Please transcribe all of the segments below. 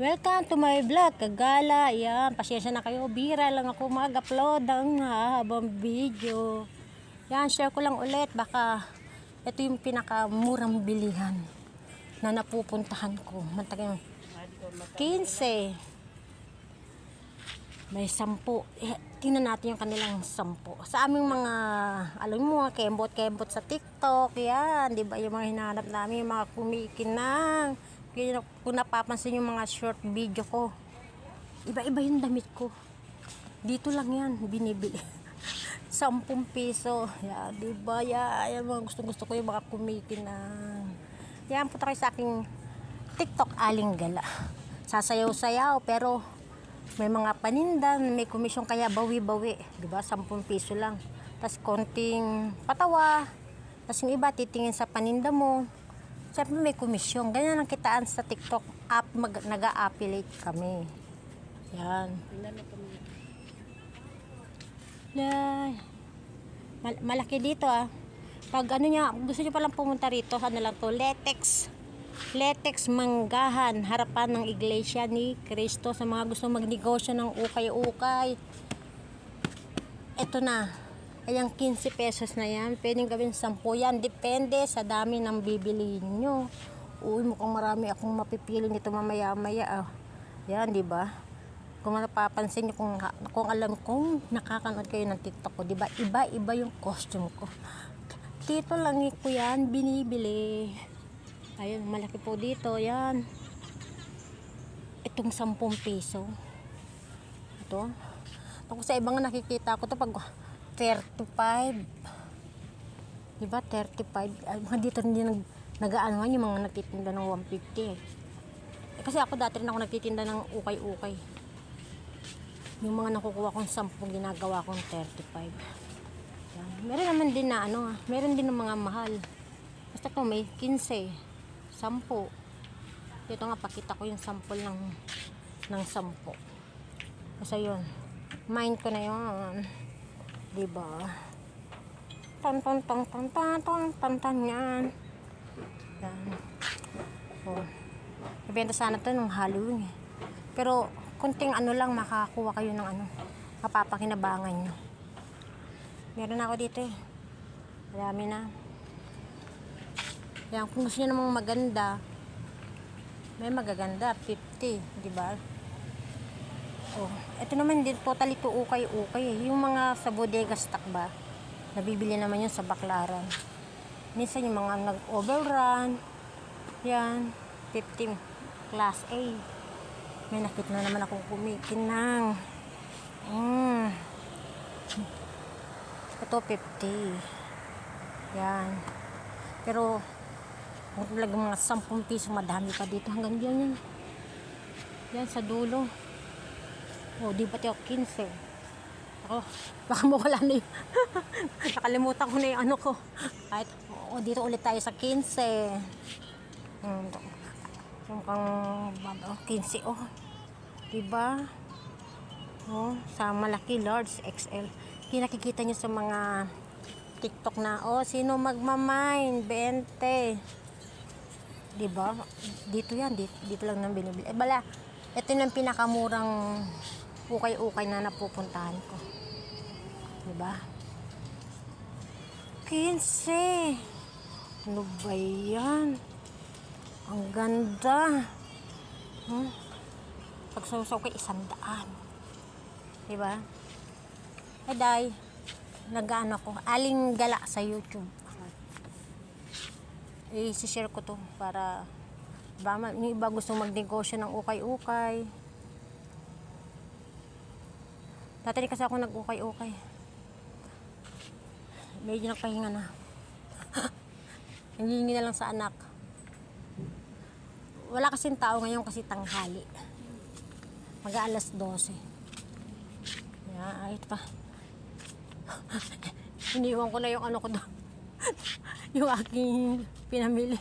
Welcome to my vlog, Kagala. Yan, pasensya na kayo. Bira lang ako mag-upload ng habang video. Yan, share ko lang ulit. Baka ito yung pinakamurang bilihan na napupuntahan ko. Mantagay 15. May 10. Eh, tingnan natin yung kanilang 10. Sa aming mga, alam mo, kembot-kembot sa TikTok. Yan, di ba? Yung mga hinahanap namin, yung mga kumikinang. Kaya kung napapansin yung mga short video ko, iba-iba yung damit ko. Dito lang yan, binibili. 10 piso. Yan, di ba? Yan, yan mga gusto-gusto ko yung mga kumikinang. Yan, punta kayo sa aking TikTok aling gala. Sasayaw-sayaw, pero may mga paninda, may komisyon kaya bawi-bawi. Di ba? 10 piso lang. Tapos konting patawa. Tapos yung iba titingin sa paninda mo. Siyempre may komisyon. Ganyan ang kitaan sa TikTok. App, mag, nag-a-affiliate kami. Yan. Yay. Mal- malaki dito ah. Pag ano niya, gusto niyo palang pumunta rito, ano lang to, Letex. Letex Manggahan, harapan ng iglesia ni Cristo sa mga gusto magnegosyo ng ukay-ukay. Ito na. Ayang 15 pesos na yan. Pwedeng gawin 10 yan. Depende sa dami ng bibilihin nyo. Uy, mukhang marami akong mapipili nito mamaya-maya. Ah. Yan, di ba? Kung napapansin nyo, kung, kung alam kong nakakanood kayo ng TikTok ko, di ba? Iba-iba yung costume ko. Dito lang ko yan, binibili. Ayun, malaki po dito. Yan. Itong 10 piso. Ito. Ako sa ibang nakikita ko to pag 35. Diba? 35. Ay, mga dito hindi nag, nag-aanoan yung mga nagtitinda ng 150. Eh, kasi ako dati rin ako nagtitinda ng ukay-ukay. Yung mga nakukuha kong 10, ginagawa kong 35. Yan. Meron naman din na ano, ah, meron din ng mga mahal. Basta to may 15, 10. Dito nga pakita ko yung sample ng ng 10. Kasi yun, mind ko na yun. Diba? Tan tan tan tan tan tan tan tan yan. Yan. Oh. Ibenta sana to nung Halloween eh. Pero kunting ano lang makakakuha kayo ng ano, mapapakinabangan nyo. Meron ako dito eh. Marami na. Yan, kung gusto nyo namang maganda, may magaganda, 50, di ba? Oh, ito naman din totally to ukay-ukay eh. Yung mga sa bodega stock ba, nabibili naman yun sa baklaran. Minsan yung mga nag-overrun, yan, 50, class A. May nakita na naman akong kumikinang. Mm. Ito 50. Yan. Pero, kung talaga mga 10 piso, madami pa dito. Hanggang diyan yan. Yan, sa dulo. Oh, di ba tiyo 15? Ako, baka mawala na yung... Nakalimutan ko na yung ano ko. Kahit, oh, dito ulit tayo sa 15. Hmm, yung pang oh, 15, oh. Diba? Oh, sa malaki, large, XL. Kinakikita nyo sa mga TikTok na, oh, sino magmamine? 20. Diba? Dito yan, dito, dito lang nang binibili. Eh, bala, ito yung pinakamurang ukay-ukay na napupuntahan ko. Diba? 15. Ano ba yan? Ang ganda. Hmm? Pag sausaw kay isang daan. Diba? Ay, day. Nag-ano ko. Aling gala sa YouTube. Eh, share ko to para ba, yung iba gusto magnegosyo ng ukay-ukay. Rin kasi ako nag-ukay-ukay. Medyo nagpahinga na. Nangihingi na lang sa anak. Wala kasing tao ngayon kasi tanghali. Mag alas 12. Yan, ay ito pa. Iniwan ko na yung ano ko doon. yung aking pinamili.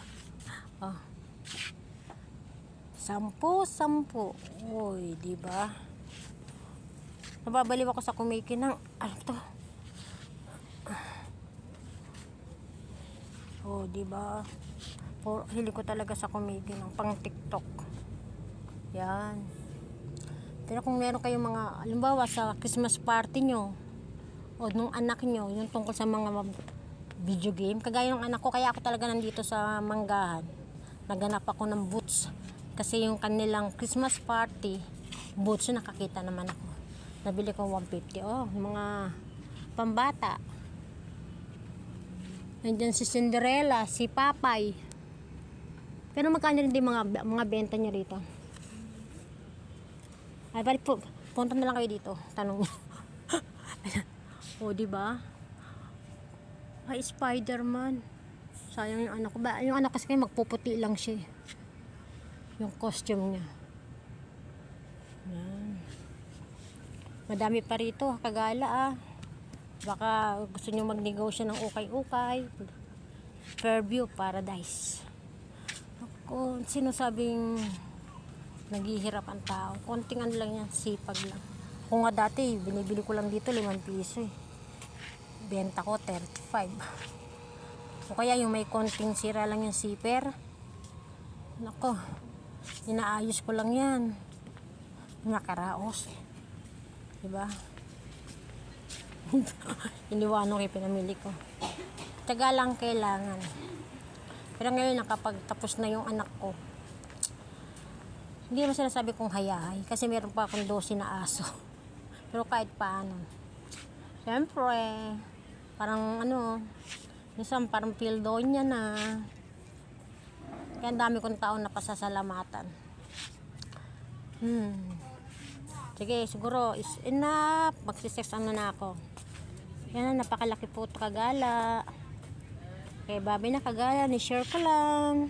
Oh. Sampu, sampu. Uy, di ba? Nababaliw ako sa kumiki ng, ano to? Oh, di ba? Po, hiling ko talaga sa kumiki ng pang TikTok. Yan. Pero kung meron kayong mga, halimbawa sa Christmas party nyo, o nung anak nyo, yung tungkol sa mga video game, kagaya ng anak ko, kaya ako talaga nandito sa Manggahan. Naganap ako ng boots. Kasi yung kanilang Christmas party, boots nakakita naman ako. Nabili ko 150. Oh, mga pambata. Nandiyan si Cinderella, si Papay. Pero magkano rin din mga, mga benta niya rito? Ay, balik po. Punta na lang kayo dito. Tanong niyo. o, di ba? Ay, Spider-Man. Sayang yung anak ko. Ba, yung anak kasi kayo magpuputi lang siya. eh. Yung costume niya. Yan. Madami pa rito. Kagala ah. Baka gusto nyo magnegosyo ng ukay-ukay. Fairview Paradise. Ako, sino sabing naghihirap ang tao? Konting ano lang yan, sipag lang. Kung nga dati, binibili ko lang dito 5 piso eh. Benta ko 35. O kaya yung may konting sira lang yung zipper. Nako, inaayos ko lang yan. Nakaraos. Diba? Iniwanan ko pinamili ko. Taga lang kailangan. Pero ngayon nakapagtapos na yung anak ko. Hindi naman sinasabi kong hayahay kasi meron pa akong 12 na aso. Pero kahit paano. Siyempre, parang ano, minsan parang pildonya na. Kaya ang dami kong taon na pasasalamatan. Hmm. Sige, siguro is enough. Magsisex ano na ako. Yan na, napakalaki po ito kagala. Okay, babi na kagala. Ni-share ko lang.